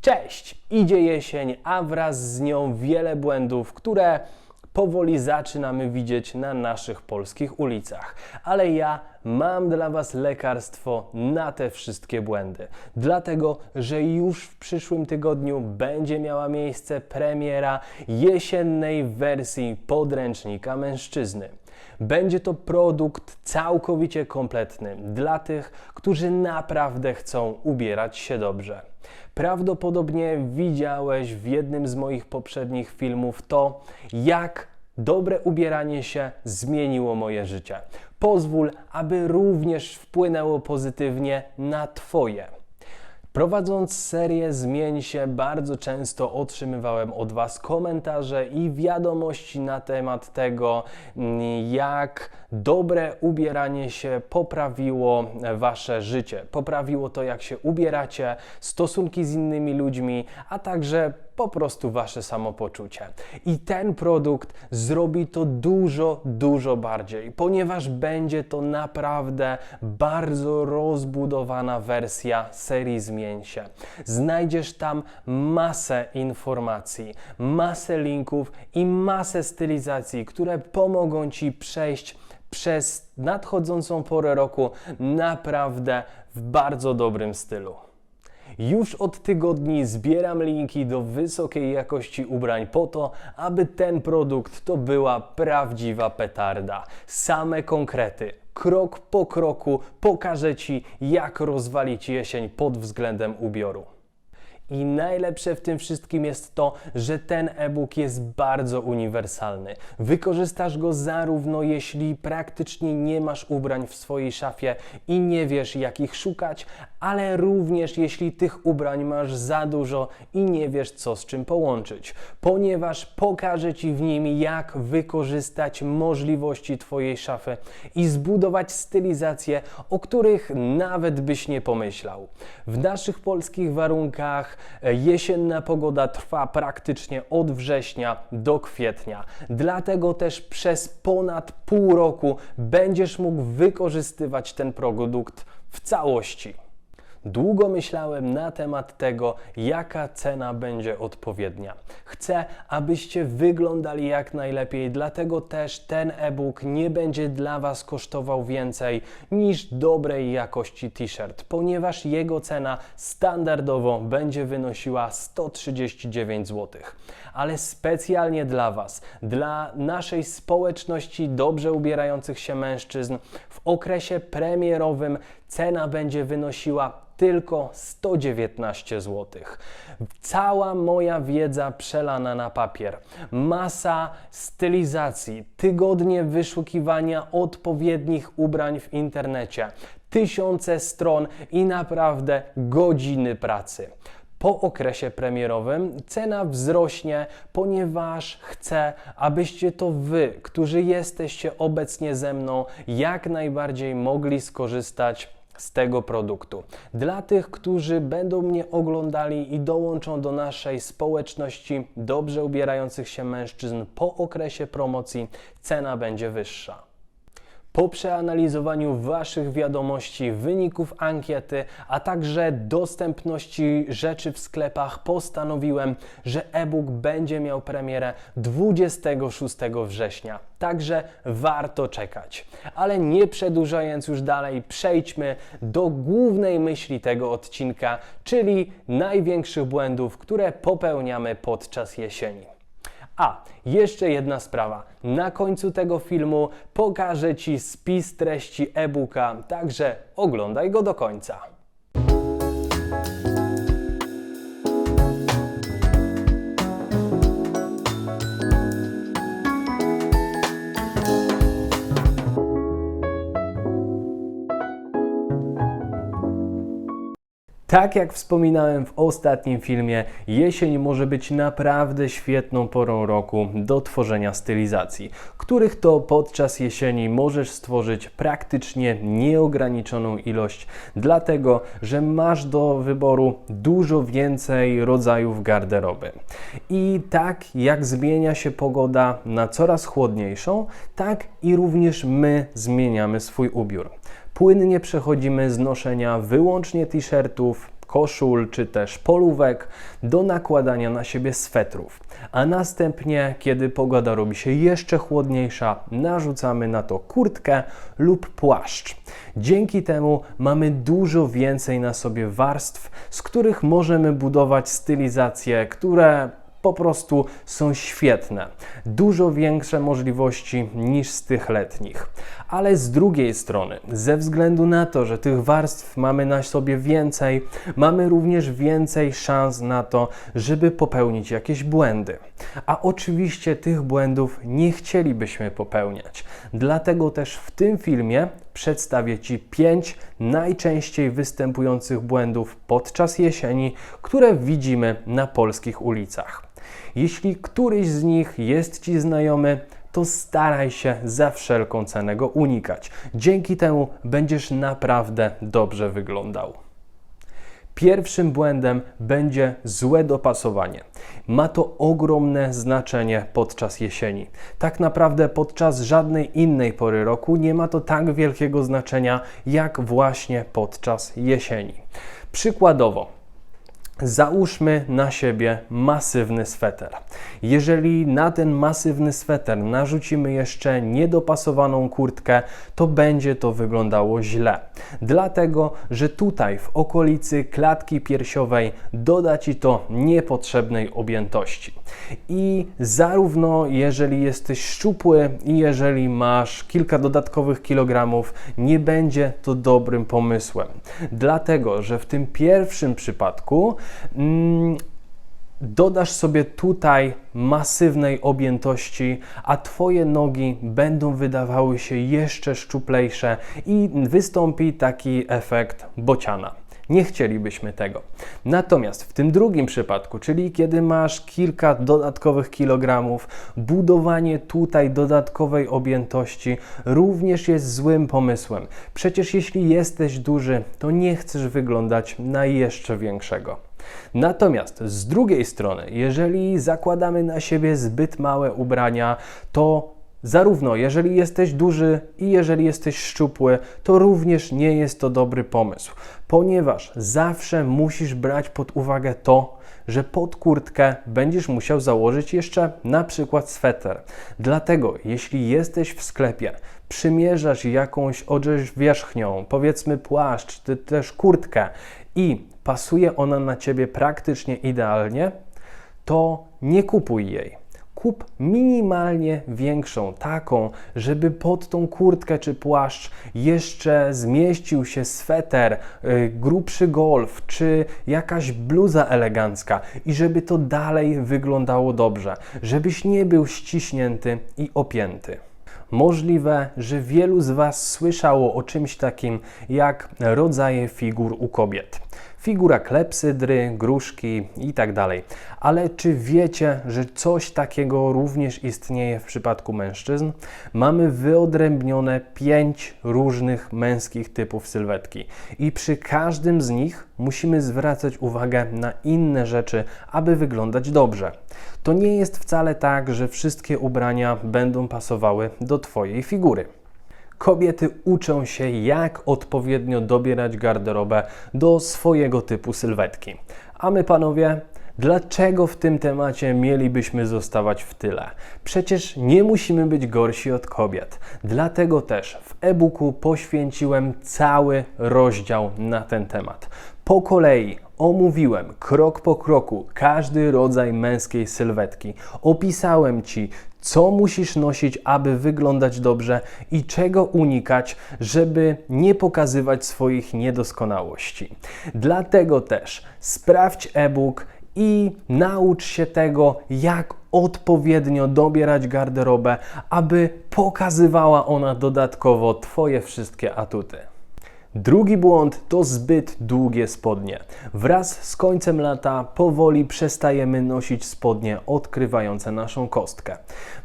Cześć! Idzie jesień, a wraz z nią wiele błędów, które powoli zaczynamy widzieć na naszych polskich ulicach. Ale ja mam dla Was lekarstwo na te wszystkie błędy. Dlatego, że już w przyszłym tygodniu będzie miała miejsce premiera jesiennej wersji podręcznika mężczyzny. Będzie to produkt całkowicie kompletny dla tych, którzy naprawdę chcą ubierać się dobrze. Prawdopodobnie widziałeś w jednym z moich poprzednich filmów to, jak dobre ubieranie się zmieniło moje życie. Pozwól, aby również wpłynęło pozytywnie na Twoje. Prowadząc serię Zmień się, bardzo często otrzymywałem od Was komentarze i wiadomości na temat tego, mm, jak dobre ubieranie się poprawiło Wasze życie. Poprawiło to, jak się ubieracie, stosunki z innymi ludźmi, a także po prostu Wasze samopoczucie. I ten produkt zrobi to dużo, dużo bardziej, ponieważ będzie to naprawdę bardzo rozbudowana wersja serii Zmień się. Znajdziesz tam masę informacji, masę linków i masę stylizacji, które pomogą Ci przejść przez nadchodzącą porę roku naprawdę w bardzo dobrym stylu. Już od tygodni zbieram linki do wysokiej jakości ubrań po to, aby ten produkt to była prawdziwa petarda. Same konkrety. Krok po kroku pokażę Ci, jak rozwalić jesień pod względem ubioru. I najlepsze w tym wszystkim jest to, że ten e-book jest bardzo uniwersalny. Wykorzystasz go zarówno jeśli praktycznie nie masz ubrań w swojej szafie i nie wiesz jak ich szukać, ale również jeśli tych ubrań masz za dużo i nie wiesz co z czym połączyć, ponieważ pokażę Ci w nim jak wykorzystać możliwości Twojej szafy i zbudować stylizacje, o których nawet byś nie pomyślał. W naszych polskich warunkach jesienna pogoda trwa praktycznie od września do kwietnia. Dlatego też przez ponad pół roku będziesz mógł wykorzystywać ten produkt w całości. Długo myślałem na temat tego, jaka cena będzie odpowiednia. Chcę, abyście wyglądali jak najlepiej, dlatego też ten e-book nie będzie dla Was kosztował więcej niż dobrej jakości t-shirt, ponieważ jego cena standardowo będzie wynosiła 139 zł. Ale specjalnie dla Was, dla naszej społeczności dobrze ubierających się mężczyzn, w okresie premierowym cena będzie wynosiła tylko 119 zł. Cała moja wiedza przelana na papier, masa stylizacji, tygodnie wyszukiwania odpowiednich ubrań w internecie, tysiące stron i naprawdę godziny pracy. Po okresie premierowym cena wzrośnie, ponieważ chcę, abyście to Wy, którzy jesteście obecnie ze mną, jak najbardziej mogli skorzystać z tego produktu. Dla tych, którzy będą mnie oglądali i dołączą do naszej społeczności dobrze ubierających się mężczyzn po okresie promocji, cena będzie wyższa. Po przeanalizowaniu Waszych wiadomości, wyników ankiety, a także dostępności rzeczy w sklepach, postanowiłem, że e-book będzie miał premierę 26 września. Także warto czekać. Ale nie przedłużając już dalej, przejdźmy do głównej myśli tego odcinka, czyli największych błędów, które popełniamy podczas jesieni. A, jeszcze jedna sprawa. Na końcu tego filmu pokażę Ci spis treści e-booka, także oglądaj go do końca. Tak jak wspominałem w ostatnim filmie, jesień może być naprawdę świetną porą roku do tworzenia stylizacji, których to podczas jesieni możesz stworzyć praktycznie nieograniczoną ilość, dlatego że masz do wyboru dużo więcej rodzajów garderoby. I tak jak zmienia się pogoda na coraz chłodniejszą, tak i również my zmieniamy swój ubiór. Płynnie przechodzimy z noszenia wyłącznie t-shirtów, koszul czy też polówek do nakładania na siebie swetrów. A następnie, kiedy pogoda robi się jeszcze chłodniejsza, narzucamy na to kurtkę lub płaszcz. Dzięki temu mamy dużo więcej na sobie warstw, z których możemy budować stylizacje, które po prostu są świetne. Dużo większe możliwości niż z tych letnich. Ale z drugiej strony, ze względu na to, że tych warstw mamy na sobie więcej, mamy również więcej szans na to, żeby popełnić jakieś błędy. A oczywiście tych błędów nie chcielibyśmy popełniać. Dlatego też w tym filmie przedstawię Ci 5 najczęściej występujących błędów podczas jesieni, które widzimy na polskich ulicach. Jeśli któryś z nich jest Ci znajomy, to staraj się za wszelką cenę go unikać. Dzięki temu będziesz naprawdę dobrze wyglądał. Pierwszym błędem będzie złe dopasowanie. Ma to ogromne znaczenie podczas jesieni. Tak naprawdę podczas żadnej innej pory roku nie ma to tak wielkiego znaczenia jak właśnie podczas jesieni. Przykładowo, Załóżmy na siebie masywny sweter. Jeżeli na ten masywny sweter narzucimy jeszcze niedopasowaną kurtkę, to będzie to wyglądało źle. Dlatego, że tutaj w okolicy klatki piersiowej doda ci to niepotrzebnej objętości. I zarówno jeżeli jesteś szczupły i jeżeli masz kilka dodatkowych kilogramów, nie będzie to dobrym pomysłem. Dlatego, że w tym pierwszym przypadku dodasz sobie tutaj masywnej objętości, a Twoje nogi będą wydawały się jeszcze szczuplejsze i wystąpi taki efekt bociana. Nie chcielibyśmy tego. Natomiast w tym drugim przypadku, czyli kiedy masz kilka dodatkowych kilogramów, budowanie tutaj dodatkowej objętości również jest złym pomysłem. Przecież jeśli jesteś duży, to nie chcesz wyglądać na jeszcze większego. Natomiast z drugiej strony, jeżeli zakładamy na siebie zbyt małe ubrania, to zarówno jeżeli jesteś duży i jeżeli jesteś szczupły, to również nie jest to dobry pomysł, ponieważ zawsze musisz brać pod uwagę to, że pod kurtkę będziesz musiał założyć jeszcze na przykład sweter. Dlatego, jeśli jesteś w sklepie, przymierzasz jakąś odzież wierzchnią, powiedzmy płaszcz, czy też kurtkę i pasuje ona na ciebie praktycznie idealnie, to nie kupuj jej. Kup minimalnie większą, taką, żeby pod tą kurtkę czy płaszcz jeszcze zmieścił się sweter, yy, grubszy golf czy jakaś bluza elegancka i żeby to dalej wyglądało dobrze, żebyś nie był ściśnięty i opięty. Możliwe, że wielu z Was słyszało o czymś takim jak rodzaje figur u kobiet figura klepsydry, gruszki itd. Tak Ale czy wiecie, że coś takiego również istnieje w przypadku mężczyzn? Mamy wyodrębnione pięć różnych męskich typów sylwetki i przy każdym z nich musimy zwracać uwagę na inne rzeczy, aby wyglądać dobrze. To nie jest wcale tak, że wszystkie ubrania będą pasowały do Twojej figury. Kobiety uczą się, jak odpowiednio dobierać garderobę do swojego typu sylwetki. A my, panowie, Dlaczego w tym temacie mielibyśmy zostawać w tyle? Przecież nie musimy być gorsi od kobiet. Dlatego też w e-booku poświęciłem cały rozdział na ten temat. Po kolei omówiłem krok po kroku każdy rodzaj męskiej sylwetki. Opisałem Ci, co musisz nosić, aby wyglądać dobrze i czego unikać, żeby nie pokazywać swoich niedoskonałości. Dlatego też sprawdź e-book i naucz się tego, jak odpowiednio dobierać garderobę, aby pokazywała ona dodatkowo Twoje wszystkie atuty. Drugi błąd to zbyt długie spodnie. Wraz z końcem lata powoli przestajemy nosić spodnie odkrywające naszą kostkę.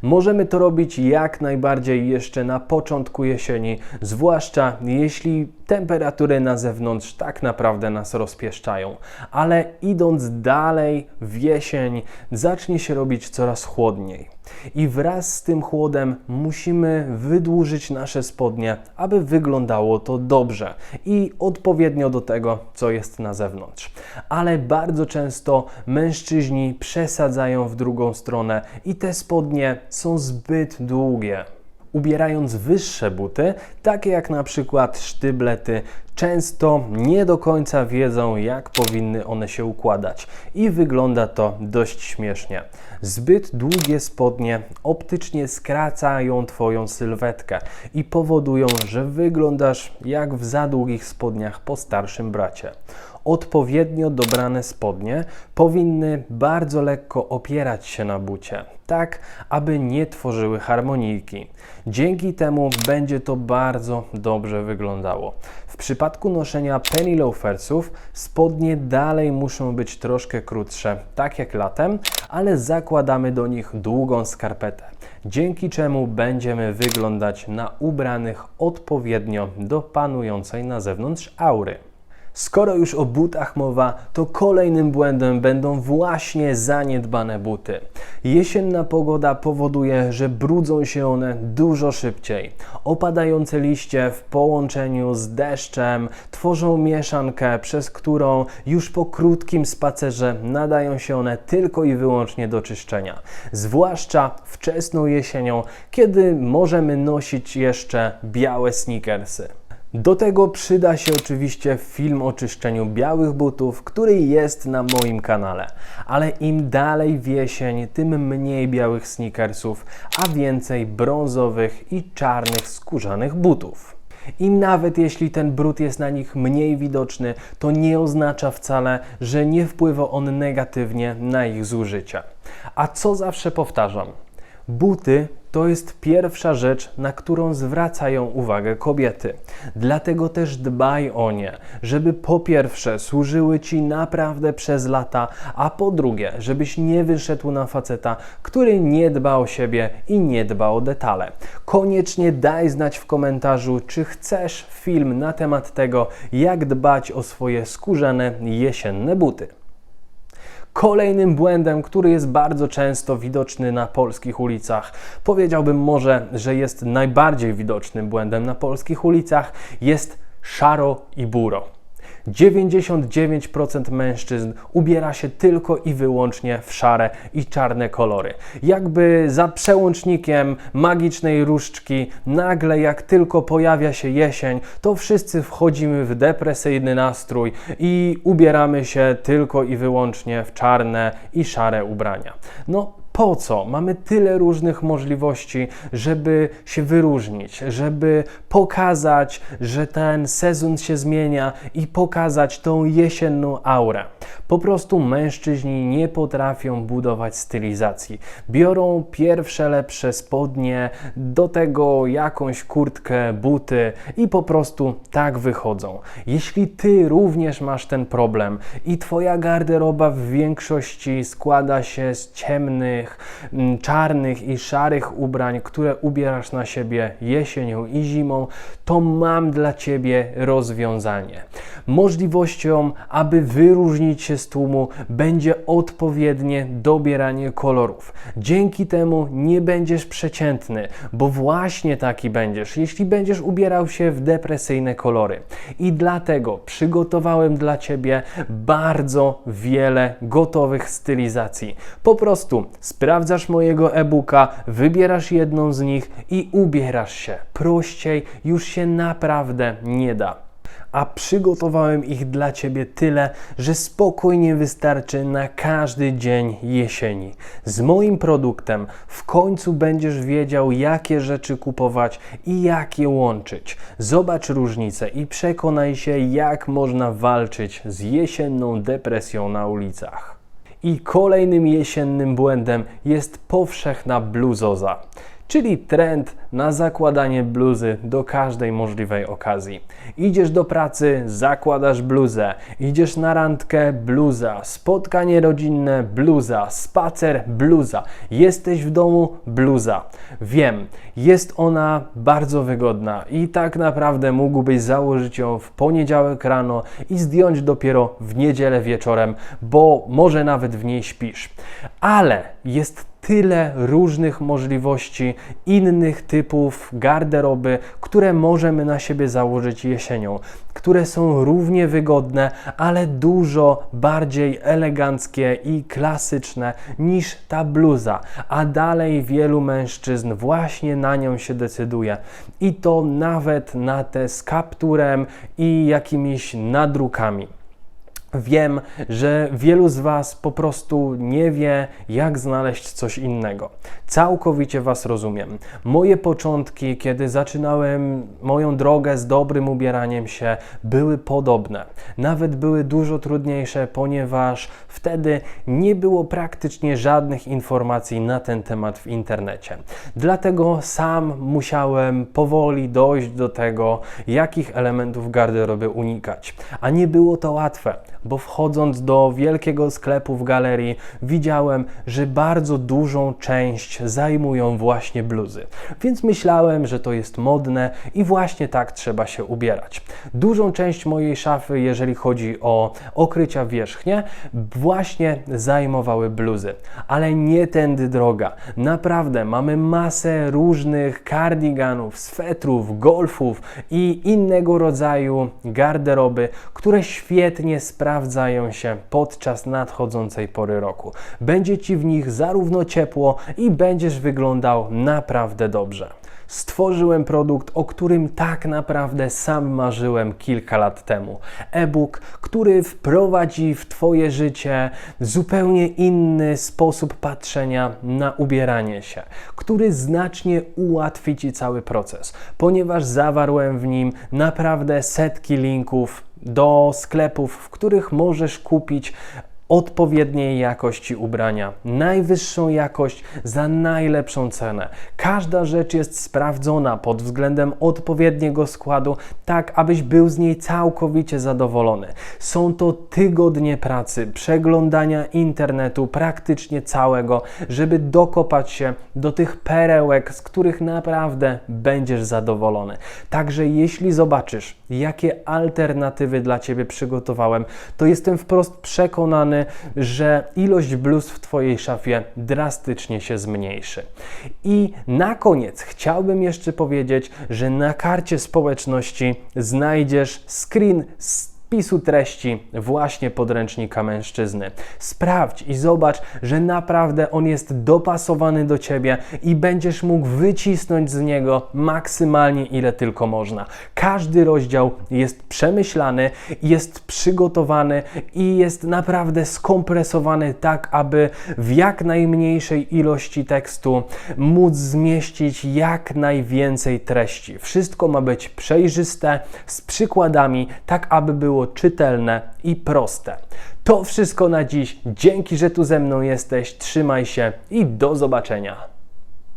Możemy to robić jak najbardziej jeszcze na początku jesieni, zwłaszcza jeśli temperatury na zewnątrz tak naprawdę nas rozpieszczają. Ale idąc dalej w jesień zacznie się robić coraz chłodniej. I wraz z tym chłodem musimy wydłużyć nasze spodnie, aby wyglądało to dobrze i odpowiednio do tego, co jest na zewnątrz. Ale bardzo często mężczyźni przesadzają w drugą stronę i te spodnie są zbyt długie ubierając wyższe buty, takie jak na przykład sztyblety, często nie do końca wiedzą, jak powinny one się układać i wygląda to dość śmiesznie. Zbyt długie spodnie optycznie skracają Twoją sylwetkę i powodują, że wyglądasz jak w za długich spodniach po starszym bracie odpowiednio dobrane spodnie powinny bardzo lekko opierać się na bucie, tak aby nie tworzyły harmonijki. Dzięki temu będzie to bardzo dobrze wyglądało. W przypadku noszenia penny loafersów spodnie dalej muszą być troszkę krótsze, tak jak latem, ale zakładamy do nich długą skarpetę, dzięki czemu będziemy wyglądać na ubranych odpowiednio do panującej na zewnątrz aury. Skoro już o butach mowa, to kolejnym błędem będą właśnie zaniedbane buty. Jesienna pogoda powoduje, że brudzą się one dużo szybciej. Opadające liście w połączeniu z deszczem tworzą mieszankę, przez którą już po krótkim spacerze nadają się one tylko i wyłącznie do czyszczenia. Zwłaszcza wczesną jesienią, kiedy możemy nosić jeszcze białe sneakersy. Do tego przyda się oczywiście film o czyszczeniu białych butów, który jest na moim kanale. Ale im dalej w jesień, tym mniej białych sneakersów, a więcej brązowych i czarnych skórzanych butów. I nawet jeśli ten brud jest na nich mniej widoczny, to nie oznacza wcale, że nie wpływa on negatywnie na ich zużycie. A co zawsze powtarzam? Buty to jest pierwsza rzecz, na którą zwracają uwagę kobiety. Dlatego też dbaj o nie, żeby po pierwsze służyły ci naprawdę przez lata, a po drugie, żebyś nie wyszedł na faceta, który nie dba o siebie i nie dba o detale. Koniecznie daj znać w komentarzu, czy chcesz film na temat tego, jak dbać o swoje skórzane jesienne buty. Kolejnym błędem, który jest bardzo często widoczny na polskich ulicach, powiedziałbym może, że jest najbardziej widocznym błędem na polskich ulicach, jest szaro i buro. 99% mężczyzn ubiera się tylko i wyłącznie w szare i czarne kolory. Jakby za przełącznikiem magicznej różdżki, nagle jak tylko pojawia się jesień, to wszyscy wchodzimy w depresyjny nastrój i ubieramy się tylko i wyłącznie w czarne i szare ubrania. No, po co? Mamy tyle różnych możliwości, żeby się wyróżnić, żeby pokazać, że ten sezon się zmienia i pokazać tą jesienną aurę. Po prostu mężczyźni nie potrafią budować stylizacji. Biorą pierwsze lepsze spodnie, do tego jakąś kurtkę, buty i po prostu tak wychodzą. Jeśli ty również masz ten problem i twoja garderoba w większości składa się z ciemnych, Mm, czarnych i szarych ubrań, które ubierasz na siebie jesienią i zimą, to mam dla Ciebie rozwiązanie. Możliwością, aby wyróżnić się z tłumu, będzie odpowiednie dobieranie kolorów. Dzięki temu nie będziesz przeciętny, bo właśnie taki będziesz, jeśli będziesz ubierał się w depresyjne kolory. I dlatego przygotowałem dla Ciebie bardzo wiele gotowych stylizacji. Po prostu sprawdzasz mojego e-booka, wybierasz jedną z nich i ubierasz się. Prościej już się naprawdę nie da a przygotowałem ich dla Ciebie tyle, że spokojnie wystarczy na każdy dzień jesieni. Z moim produktem w końcu będziesz wiedział, jakie rzeczy kupować i jak je łączyć. Zobacz różnicę i przekonaj się, jak można walczyć z jesienną depresją na ulicach. I kolejnym jesiennym błędem jest powszechna bluzoza czyli trend na zakładanie bluzy do każdej możliwej okazji. Idziesz do pracy, zakładasz bluzę, idziesz na randkę, bluza, spotkanie rodzinne, bluza, spacer, bluza, jesteś w domu, bluza. Wiem, jest ona bardzo wygodna i tak naprawdę mógłbyś założyć ją w poniedziałek rano i zdjąć dopiero w niedzielę wieczorem, bo może nawet w niej śpisz. Ale jest tyle różnych możliwości, innych typów garderoby, które możemy na siebie założyć jesienią, które są równie wygodne, ale dużo bardziej eleganckie i klasyczne niż ta bluza, a dalej wielu mężczyzn właśnie na nią się decyduje. I to nawet na te z kapturem i jakimiś nadrukami. Wiem, że wielu z Was po prostu nie wie, jak znaleźć coś innego. Całkowicie Was rozumiem. Moje początki, kiedy zaczynałem moją drogę z dobrym ubieraniem się, były podobne. Nawet były dużo trudniejsze, ponieważ wtedy nie było praktycznie żadnych informacji na ten temat w internecie. Dlatego sam musiałem powoli dojść do tego, jakich elementów garderoby unikać. A nie było to łatwe bo wchodząc do wielkiego sklepu w galerii, widziałem, że bardzo dużą część zajmują właśnie bluzy. Więc myślałem, że to jest modne i właśnie tak trzeba się ubierać. Dużą część mojej szafy, jeżeli chodzi o okrycia wierzchnie, właśnie zajmowały bluzy. Ale nie tędy droga. Naprawdę mamy masę różnych kardiganów, swetrów, golfów i innego rodzaju garderoby, które świetnie sprawdzają sprawdzają się podczas nadchodzącej pory roku. Będzie Ci w nich zarówno ciepło i będziesz wyglądał naprawdę dobrze. Stworzyłem produkt, o którym tak naprawdę sam marzyłem kilka lat temu. E-book, który wprowadzi w Twoje życie zupełnie inny sposób patrzenia na ubieranie się, który znacznie ułatwi Ci cały proces, ponieważ zawarłem w nim naprawdę setki linków do sklepów, w których możesz kupić odpowiedniej jakości ubrania, najwyższą jakość za najlepszą cenę. Każda rzecz jest sprawdzona pod względem odpowiedniego składu, tak abyś był z niej całkowicie zadowolony. Są to tygodnie pracy, przeglądania internetu praktycznie całego, żeby dokopać się do tych perełek, z których naprawdę będziesz zadowolony. Także jeśli zobaczysz, jakie alternatywy dla Ciebie przygotowałem, to jestem wprost przekonany, że ilość bluz w Twojej szafie drastycznie się zmniejszy. I na koniec chciałbym jeszcze powiedzieć, że na karcie społeczności znajdziesz screen z wpisu treści właśnie podręcznika mężczyzny. Sprawdź i zobacz, że naprawdę on jest dopasowany do ciebie i będziesz mógł wycisnąć z niego maksymalnie ile tylko można. Każdy rozdział jest przemyślany, jest przygotowany i jest naprawdę skompresowany tak, aby w jak najmniejszej ilości tekstu móc zmieścić jak najwięcej treści. Wszystko ma być przejrzyste, z przykładami, tak aby było czytelne i proste. To wszystko na dziś. Dzięki, że tu ze mną jesteś. Trzymaj się i do zobaczenia.